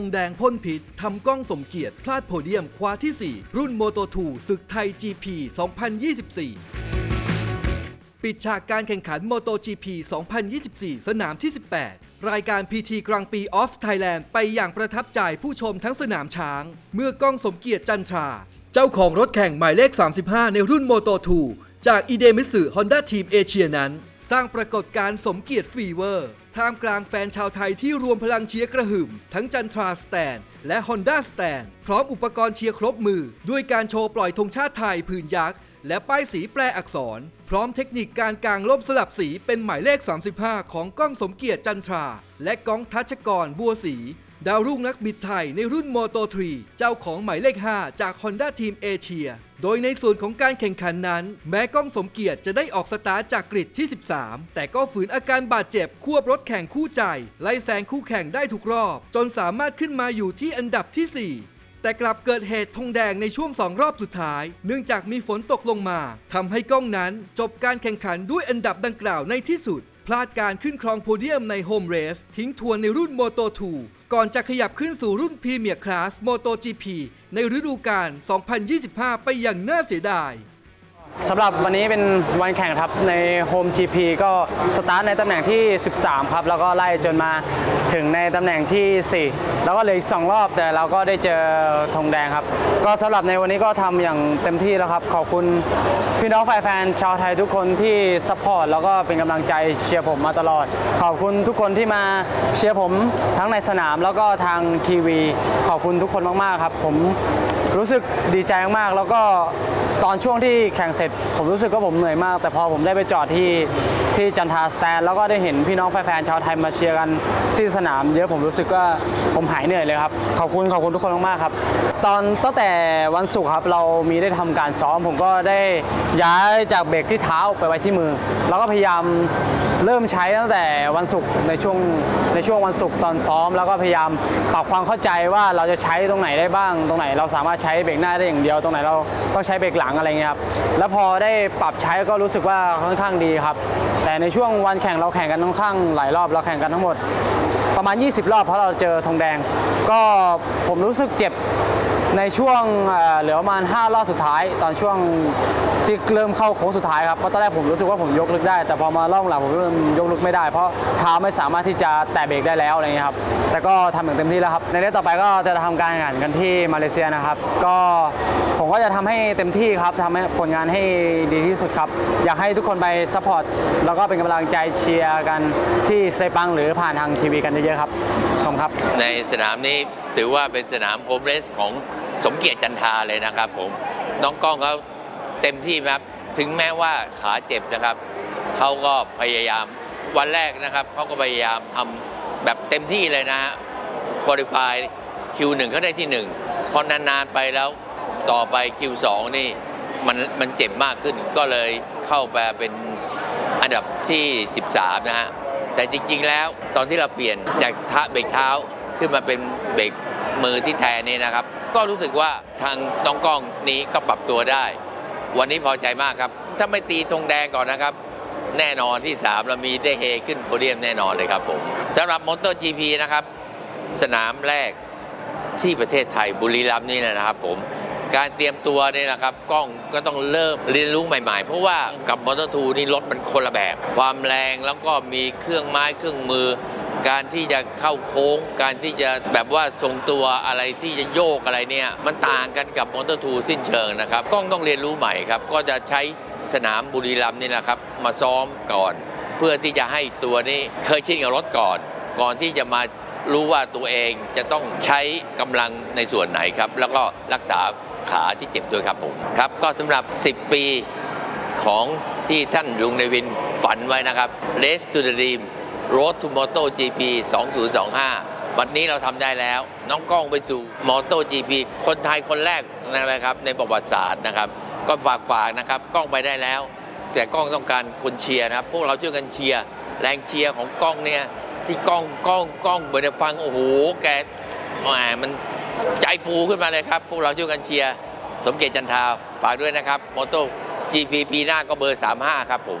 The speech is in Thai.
งแดงพ่นพิษทำกล้องสมเกียรติพลาดโพเดียมคว้าที่ 4 รุ่นโมโต2ศึกไทย GP 2024 ปิดฉากการแข่งขัน MotoGP 2024 สนามที่ 18 รายการ PT กลางปีออฟไทยแลนด์ไปอย่างประทับใจผู้ชมทั้งสนามช้าง เมื่อกล้องสมเกียรติจันทรา เจ้าของรถแข่งหมายเลข 35 ในรุ่น Moto 2จากอีเดมิสึฮอนด้าทีมเอเชียนั้น สร้างปรากฏการณ์สมเกียรติฟีเวอร์ ท่ามกลางแฟนชาวไทยที่รวมพลังเชียร์กระหึ่ม ทั้งจันทราสแตนและ Honda สแตนพร้อมอุปกรณ์เชียร์ครบมือ ด้วยการโชว์ปล่อยธงชาติไทยผืนยักษ์ และป้ายสีแปลอักษร พร้อมเทคนิคการกางลบสลับสีเป็นหมายเลข 35 ของก้องสมเกียรติจันทรา และก้องทัชกรบัวศรี ดาวรุ่งนักบิดไทยในรุ่นโมโต3เจ้าของหมายเลข 5 จาก Honda ทีมเอเชีย โดยในส่วนของการแข่งขันนั้น แม้ก้องสมเกียรติจะได้ออกสตาร์จากกริดที่ 13 แต่ก็ฝืนอาการบาดเจ็บควบรถแข่งคู่ใจ ไล่แซงคู่แข่งได้ทุกรอบ จนสามารถขึ้นมาอยู่ที่อันดับที่ 4แต่กลับเกิดเหตุธงแดงในช่วงสองรอบสุดท้าย เนื่องจากมีฝนตกลงมาทำให้ก้องนั้นจบการแข่งขันด้วยอันดับดังกล่าวในที่สุด พลาดการขึ้นครองโพเดียมในโฮมเรส ทิ้งทวนในรุ่นโมโต2 ก่อนจะขยับขึ้นสู่รุ่นพรีเมียร์คลาสโมโต GP ในฤดูกาล 2025 ไปอย่างน่าเสียดาย สำหรับวันนี้เป็นวันแข่งครับใน Home GP ก็สตาร์ทในตำแหน่งที่ 13 ครับ แล้วก็ไล่จนมาถึงในตำแหน่งที่ 4 แล้วก็เหลืออีก 2 รอบแต่เราก็ได้เจอธงแดงครับ ก็สำหรับในวันนี้ก็ทำอย่างเต็มที่แล้วครับ ขอบคุณพี่น้องแฟนชาวไทยทุกคนที่ซัพพอร์ตแล้วก็เป็นกำลังใจเชียร์ผมมาตลอด ขอบคุณทุกคนที่มาเชียร์ผมทั้งในสนามแล้วก็ทางทีวี ขอบคุณทุกคนมากๆครับ ผมรู้สึกดีใจมากๆแล้วก็ ตอนช่วงที่แข่งเสร็จ ผมรู้สึกว่าผมเหนื่อยมาก แต่พอผมได้ไปจอดที่ ที่จันทาสแตนแล้วก็ได้เห็นพี่น้องแฟนๆชาวไทยมาเชียร์กันที่สนาม เยอะผมรู้สึกว่าผมหายเหนื่อยเลยครับ ขอบคุณขอบคุณทุกคนมากๆครับ ตอนตั้งแต่วันศุกร์ครับเรามีได้ทำการซ้อม ผมก็ได้ย้ายจากเบรกที่เท้าไปไว้ที่มือ แล้วก็พยายามเริ่มใช้ตั้งแต่วันศุกร์ในช่วงในช่วงวันศุกร์ตอนซ้อม แล้วก็พยายามปรับความเข้าใจว่าเราจะใช้ตรงไหนได้บ้าง ตรงไหนเราสามารถใช้เบรกหน้าได้อย่างเดียว ตรงไหนเราต้องใช้เบรกหลังอะไรเงี้ยครับแล้วพอได้ปรับใช้ก็รู้สึกว่าค่อนข้างดีครับแต่ในช่วงวันแข่งเราแข่งกันค่อนข้างหลายรอบเราแข่งกันทั้งหมด ประมาณ 20 รอบเพราะเราเจอธงแดง ก็ผมรู้สึกเจ็บ ในช่วงเหลือประมาณ 5 รอบสุดท้าย ตอนช่วงที่เริ่มเข้าโค้งสุดท้ายครับเพราะตอนแรกผมรู้สึกว่าผมยกลึกได้ แต่พอมารอบหลังผมเริ่มยกลึกไม่ได้ เพราะเท้าไม่สามารถที่จะแตะเบรกได้แล้วอะไรเงี้ยครับแต่ก็ทำอย่างเต็มที่แล้วครับ ในเรื่องต่อไปก็จะทำการแข่งขันกันที่มาเลเซียนะครับ ก็ผมก็จะทำให้เต็มที่ครับทำให้ผลงานให้ดีที่สุดครับ อยากให้ทุกคนไปซัพพอร์ตแล้วก็เป็นกำลังใจเชียร์กันที่เซปังหรือผ่านทางทีวีกันเยอะๆครับขอบคุณครับ ในสนามนี้ถือว่าเป็นสนามโฮมเรสของ สมเกียรติจันทาเลยนะครับ ผมน้องกล้องเขาเต็มที่ครับถึงแม้ว่าขาเจ็บนะครับเขาก็พยายามวันแรกนะครับเขาก็พยายามทำแบบเต็มที่เลยนะฮะคุริฟายคิวหนึ่งเขาได้ที่หนึ่งพอนานๆไปแล้วต่อไปคิวสองนี่มันมันเจ็บมากขึ้นก็เลยเข้าไปเป็นอันดับที่ 13 นะฮะแต่จริงๆแล้วตอนที่เราเปลี่ยนจากเท้าเบรกเท้าขึ้นมาเป็นเบรก มือที่แทนนี่นะครับ ก็รู้สึกว่าทางน้องกล้องนี้ก็ปรับตัวได้ วันนี้พอใจมากครับ ถ้าไม่ตีธงแดงก่อนนะครับ แน่นอนที่ 3 เรามีได้เฮขึ้นโพเดียมแน่นอนเลยครับผมสำหรับมอเตอร์ GP นะครับ สนามแรกที่ประเทศไทยบุรีรัมย์นี่นะครับผมการเตรียมตัวเนี่ยนะครับกล้องก็ต้องเริ่มเรียนรู้ใหม่ๆ เพราะว่ากับมอเตอร์ทูนี่รถมันคนละแบบ ความแรงแล้วก็มีเครื่องไม้เครื่องมือ การที่จะเข้าโค้ง การที่จะแบบว่าทรงตัวอะไรที่จะโยกอะไรเนี่ย มันต่างกันกับมอเตอร์ทูสิ้นเชิงนะครับกล้องต้องเรียนรู้ใหม่ครับ ก็จะใช้สนามบุรีรัมย์นี่แหละครับ มาซ้อมก่อน เพื่อที่จะให้ตัวนี้เคยชินกับรถก่อน ก่อนที่จะมารู้ว่าตัวเองจะต้องใช้กำลังในส่วนไหนครับ แล้วก็รักษาขาที่เจ็บด้วยครับผมครับ ก็สำหรับ 10 ปีของที่ท่านลุงในวินฝันไว้นะครับ Race to the Dream Road to Moto GP 2025 วันนี้เราทำได้แล้ว น้องกล้องไปสู่ Moto GP คนไทยคนแรกนะครับในประวัติศาสตร์นะครับ ก็ฝากฝากนะครับ กล้องไปได้แล้ว แต่กล้องต้องการคนเชียร์นะครับ พวกเราช่วยกันเชียร์แรงเชียร์ของกล้องเนี่ยที่กล้องกล้องกล้องเหมือนจะฟังโอ้โหแกแหมมันใจฟูขึ้นมาเลยครับ พวกเราช่วยกันเชียร์สมเกียรติจันทาฝากด้วยนะครับมอโต้ GP ปีหน้าก็เบอร์ 35 ครับผม